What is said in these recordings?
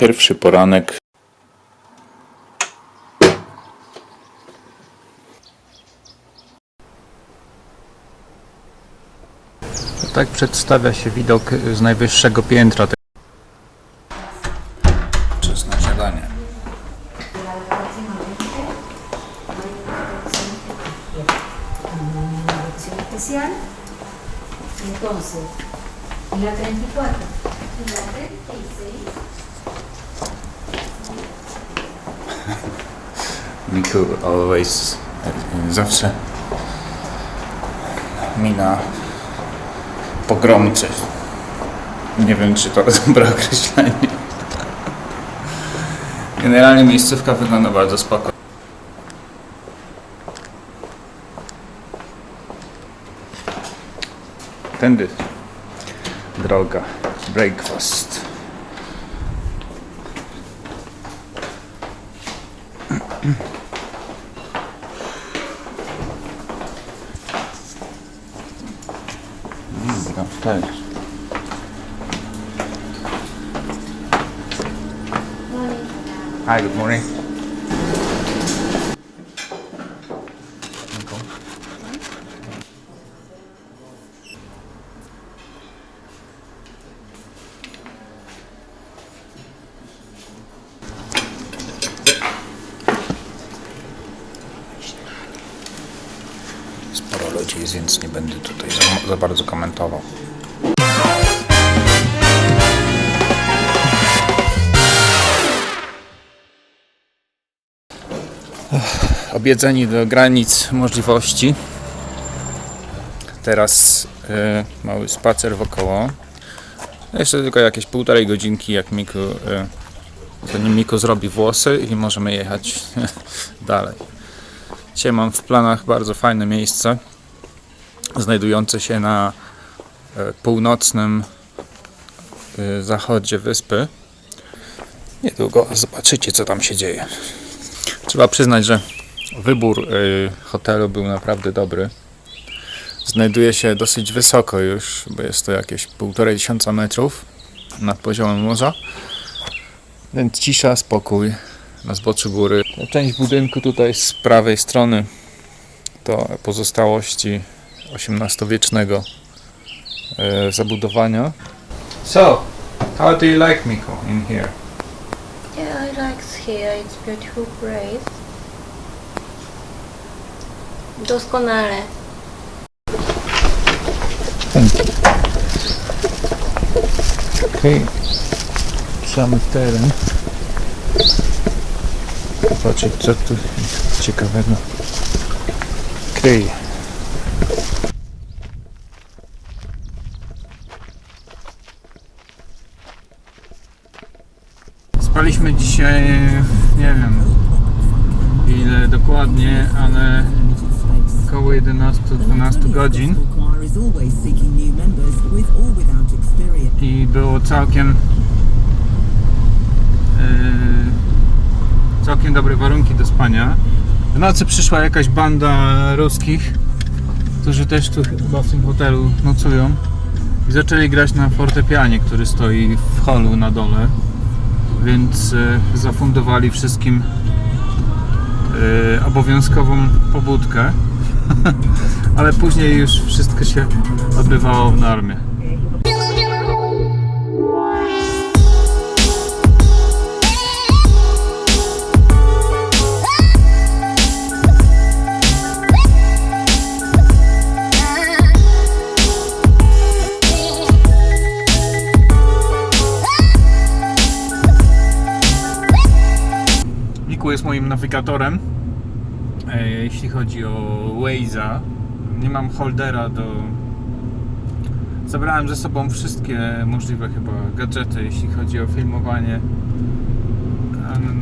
Pierwszy poranek. Tak przedstawia się widok z najwyższego piętra. Czas na śniadanie. Entonces, y la 34. La 36. Miku always, zawsze mina pogromcy. Nie wiem, czy to dobre określenie. Generalnie miejscówka wygląda bardzo spoko. Tędy droga. Breakfast. Mm, Downstairs. Hi, good morning. Za, bardzo komentował. Obiedzeni do granic możliwości. Teraz e, mały spacer wokoło. Jeszcze tylko jakieś półtorej godzinki, jak Miku, e, zanim Miku zrobi włosy i możemy jechać dalej. Dzisiaj mam w planach bardzo fajne miejsce, znajdujące się na e, północnym e, zachodzie wyspy. Niedługo zobaczycie, co tam się dzieje. Trzeba przyznać, że wybór e, hotelu był naprawdę dobry. Znajduje się dosyć wysoko już, bo jest to jakieś półtorej tysiąca metrów nad poziomem morza. Więc cisza, spokój na zboczu góry. Część budynku tutaj z prawej strony to pozostałości XVIII-wiecznego e, zabudowania. So, how do you like Miko in here? Yeah, I like here. It's beautiful place. Doskonale. Okej, sam teren. Zobaczyć co tu ciekawego kryje. Spaliśmy dzisiaj, nie wiem ile dokładnie, ale około 11-12 godzin. I było całkiem yy, całkiem dobre warunki do spania. W nocy przyszła jakaś banda ruskich, którzy też tu chyba w tym hotelu nocują i zaczęli grać na fortepianie, który stoi w holu na dole, więc yy, zafundowali wszystkim yy, obowiązkową pobudkę, ale później już wszystko się odbywało w normie. Jest moim nawigatorem, e, jeśli chodzi o Waze'a. Nie mam holdera do... Zabrałem ze sobą wszystkie możliwe chyba gadżety, jeśli chodzi o filmowanie.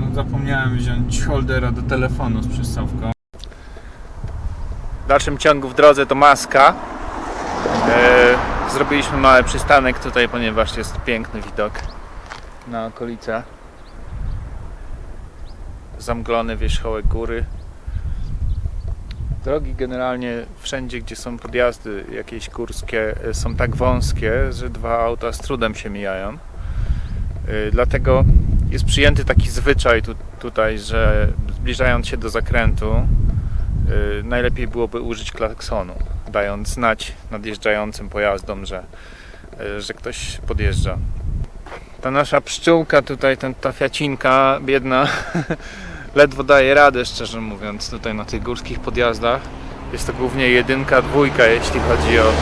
No, zapomniałem wziąć holdera do telefonu z przystawką. W dalszym ciągu w drodze to maska. E, zrobiliśmy mały przystanek tutaj, ponieważ jest piękny widok na okolice zamglony wierzchołek góry. Drogi generalnie wszędzie, gdzie są podjazdy jakieś górskie, y, są tak wąskie, że dwa auta z trudem się mijają. Y, Dlatego jest przyjęty taki zwyczaj tu, tutaj, że zbliżając się do zakrętu, y, najlepiej byłoby użyć klaksonu, dając znać nadjeżdżającym pojazdom, że, że ktoś podjeżdża. Ta nasza pszczółka tutaj, ten, ta fiacinka biedna, ledwo daje radę, szczerze mówiąc, tutaj na tych górskich podjazdach. Jest to głównie jedynka, dwójka, jeśli chodzi o,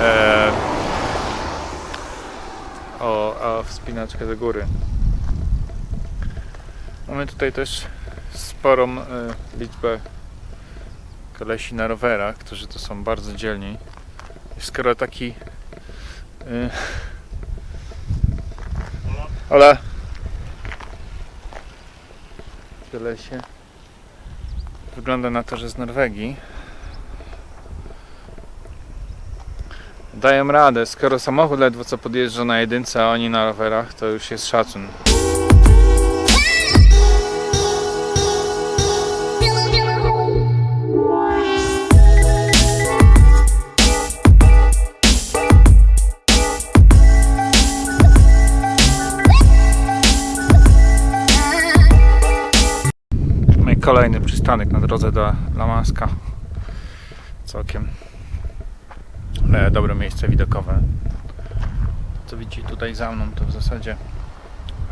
e, o, o wspinaczkę do góry. Mamy tutaj też sporą e, liczbę kolesi na rowerach, którzy to są bardzo dzielni. Skoro taki e. Kolesie. Wygląda na to, że z Norwegii. Dają radę. Skoro samochód ledwo co podjeżdża na jedynce, a oni na rowerach, to już jest szacun. Kolejny przystanek na drodze do Lamaska. Całkiem e, dobre miejsce widokowe. Co widzicie tutaj za mną, to w zasadzie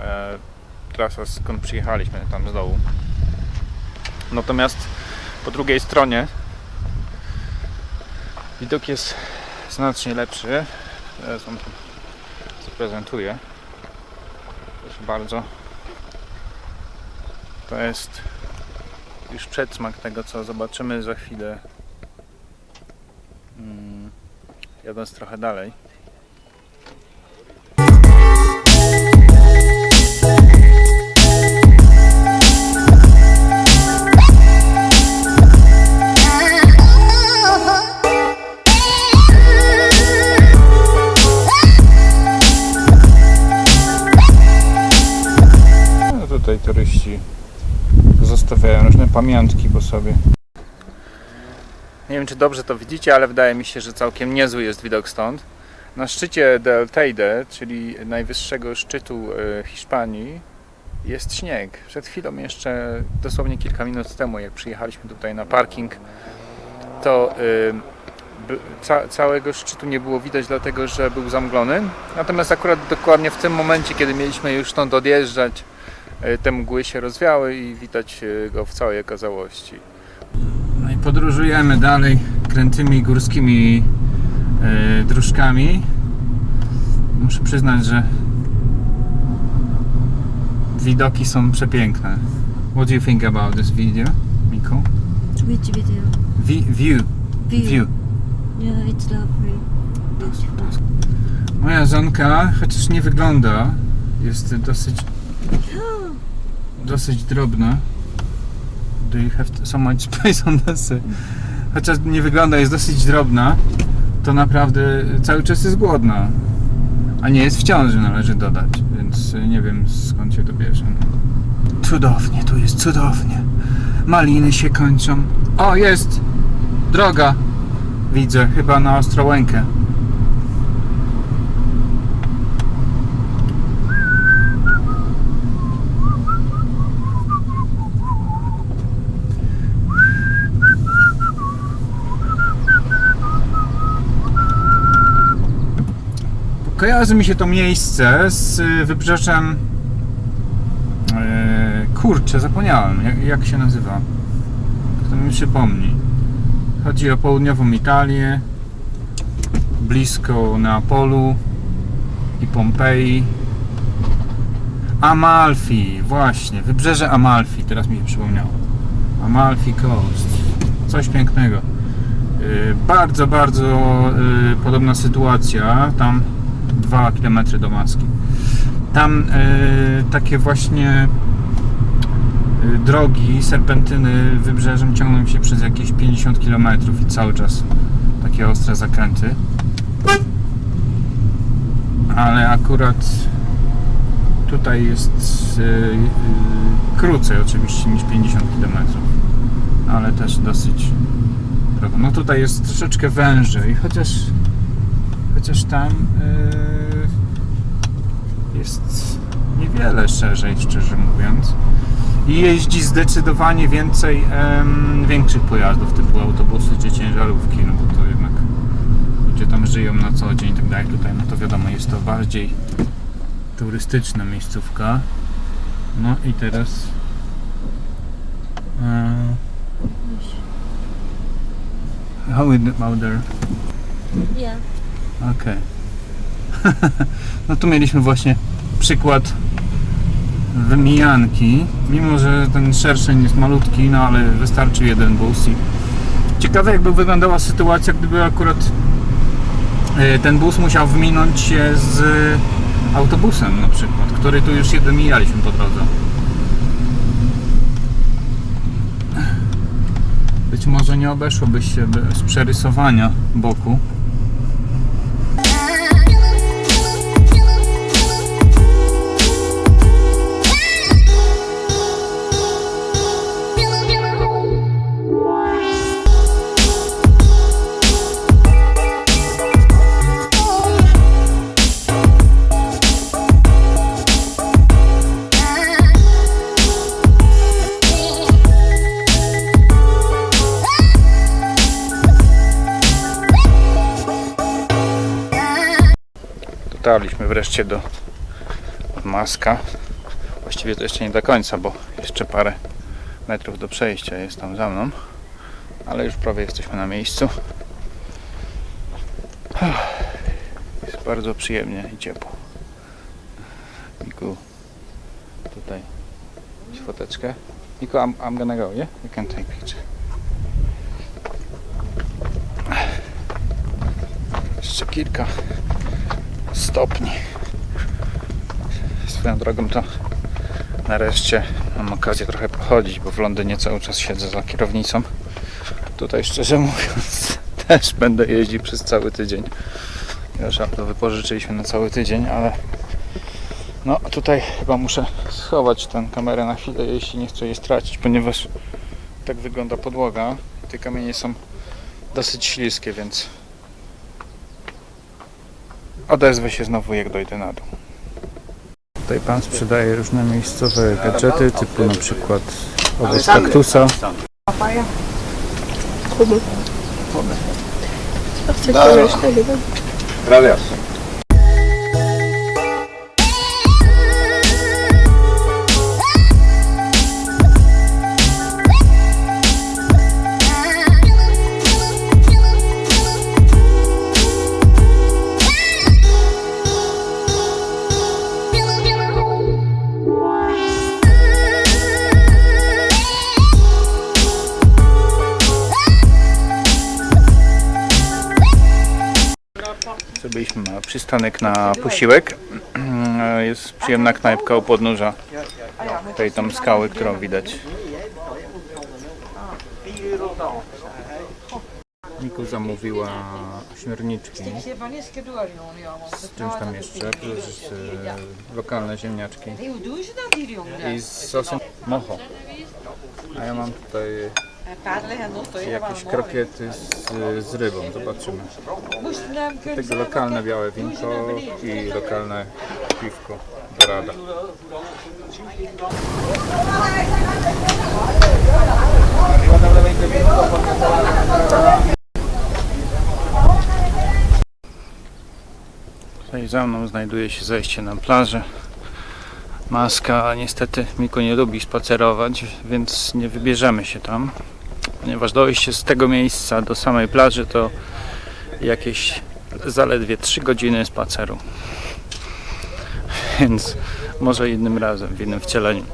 e, trasa skąd przyjechaliśmy tam z dołu. Natomiast po drugiej stronie widok jest znacznie lepszy. Teraz wam to zaprezentuję. Proszę bardzo. To jest już przedsmak tego, co zobaczymy za chwilę. Mm, jadąc trochę dalej. Pamiątki po sobie. Nie wiem, czy dobrze to widzicie, ale wydaje mi się, że całkiem niezły jest widok stąd. Na szczycie del Teide, czyli najwyższego szczytu e, Hiszpanii, jest śnieg. Przed chwilą jeszcze, dosłownie kilka minut temu, jak przyjechaliśmy tutaj na parking, to e, ca całego szczytu nie było widać, dlatego że był zamglony. Natomiast akurat dokładnie w tym momencie, kiedy mieliśmy już stąd odjeżdżać, te mgły się rozwiały i widać e, go w całej okazałości. No i podróżujemy dalej krętymi górskimi e, dróżkami. Muszę przyznać, że widoki są przepiękne. What do you think about this video, Miku? Which video? Vi- view. View. View. Yeah, it's lovely. Beautiful. Moja żonka, chociaż nie wygląda, jest dosyć dosyć drobna. Do you have so much space on? Chociaż nie wygląda, jest dosyć drobna, to naprawdę cały czas jest głodna. A nie jest w ciąży, należy dodać, więc nie wiem skąd się to bierze. Cudownie, tu jest cudownie. Maliny się kończą. O, jest! Droga! Widzę, chyba na Ostrołękę. Kojarzy mi się to miejsce z y, wybrzeżem. E, kurczę, zapomniałem, jak, jak się nazywa. Kto mi przypomni. Chodzi o południową Italię, blisko Neapolu i Pompeji. Amalfi, właśnie, wybrzeże Amalfi, teraz mi się przypomniało. Amalfi Coast. Coś pięknego. Y, Bardzo, bardzo y, podobna sytuacja. Tam 2 km do Maski. Tam y, takie właśnie y, drogi, serpentyny wybrzeżem ciągną się przez jakieś 50 km i cały czas takie ostre zakręty. Ale akurat tutaj jest y, y, krócej oczywiście niż 50 km, ale też dosyć drogo. No tutaj jest troszeczkę wężej, chociaż chociaż tam yy, jest niewiele szerzej, szczerze mówiąc. I jeździ zdecydowanie więcej większych pojazdów, typu autobusy czy ciężarówki, no bo to jednak ludzie tam żyją na co dzień i tak dalej. Tutaj, no to wiadomo, jest to bardziej turystyczna miejscówka. No i teraz e, How is there? Yeah. Okej. no tu mieliśmy właśnie przykład wymijanki. Mimo, że ten szerszeń jest malutki, no ale wystarczy jeden bus i ciekawe jakby wyglądała sytuacja, gdyby akurat e, ten bus musiał wyminąć się z autobusem na przykład, który tu już jeden mijaliśmy po drodze. Być może nie obeszłoby się bez przerysowania boku. Wreszcie do Maska. Właściwie to jeszcze nie do końca, bo jeszcze parę metrów do przejścia jest tam za mną. Ale już prawie jesteśmy na miejscu. Jest bardzo przyjemnie i ciepło. Miku, tutaj foteczkę. Miku, I'm, I'm gonna go, yeah? You can take picture. Jeszcze kilka stopni. Swoją drogą to nareszcie mam okazję trochę pochodzić, bo w Londynie cały czas siedzę za kierownicą. Tutaj szczerze mówiąc też będę jeździł przez cały tydzień. Już to wypożyczyliśmy na cały tydzień, ale no tutaj chyba muszę schować tę kamerę na chwilę, jeśli nie chcę jej stracić, ponieważ tak wygląda podłoga. Te kamienie są dosyć śliskie, więc odezwę się znowu jak dojdę na dół. Tutaj pan sprzedaje różne miejscowe gadżety, typu na przykład owoc kaktusa. Zrobiliśmy mały przystanek na posiłek. Jest przyjemna knajpka u podnóża tej tam skały, którą widać. Miku zamówiła śmierniczki z czymś tam jeszcze, plus e, lokalne ziemniaczki i z sosem mocho. A ja mam tutaj Toch? jakieś krokiety z, z rybą, zobaczymy. Tego lokalne białe winko i lokalne piwko Dorada. Tutaj za mną znajduje się zejście na plażę. Maska, niestety Miko nie lubi spacerować, więc nie wybierzemy się tam, ponieważ dojście z tego miejsca do samej plaży to jakieś zaledwie 3 godziny spaceru. Więc może innym razem, w innym wcieleniu.